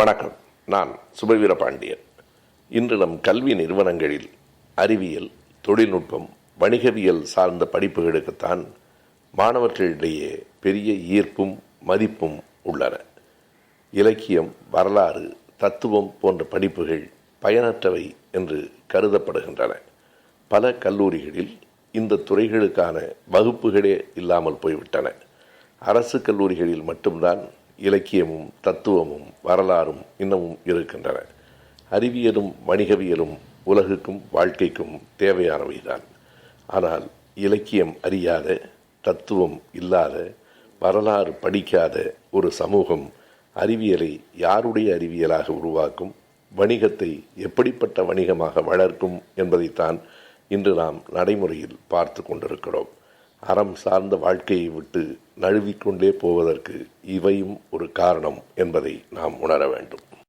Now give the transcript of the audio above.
வணக்கம். நான் சுபவீர பாண்டியன். இன்று நம் கல்வி நிறுவனங்களில் அறிவியல் தொழில்நுட்பம் வணிகவியல் சார்ந்த படிப்புகளுக்குத்தான் மாணவர்களிடையே பெரிய ஈர்ப்பும் மதிப்பும் உள்ளன. இலக்கியம் வரலாறு தத்துவம் போன்ற படிப்புகள் பயனற்றவை என்று கருதப்படுகின்றன. பல கல்லூரிகளில் இந்த துறைகளுக்கான வகுப்புகளே இல்லாமல் போய்விட்டன. அரசு கல்லூரிகளில் மட்டும்தான் இலக்கியமும் தத்துவமும் வரலாறும் இன்னமும் இருக்கின்றன. அறிவியலும் வணிகவியலும் உலகுக்கும் வாழ்க்கைக்கும் தேவையானவைதான். ஆனால் இலக்கியம் அறியாத தத்துவம் இல்லாத வரலாறு படிக்காத ஒரு சமூகம் அறிவியலை யாருடைய அறிவியலாக உருவாக்கும் வணிகத்தை எப்படிப்பட்ட வணிகமாக வளர்க்கும் என்பதைத்தான் இன்று நாம் நடைமுறையில் பார்த்து கொண்டிருக்கிறோம். அறம் சார்ந்த வாழ்க்கையை விட்டு நழுவிக்கொண்டே போவதற்கு இவையும் ஒரு காரணம் என்பதை நாம் உணர வேண்டும்.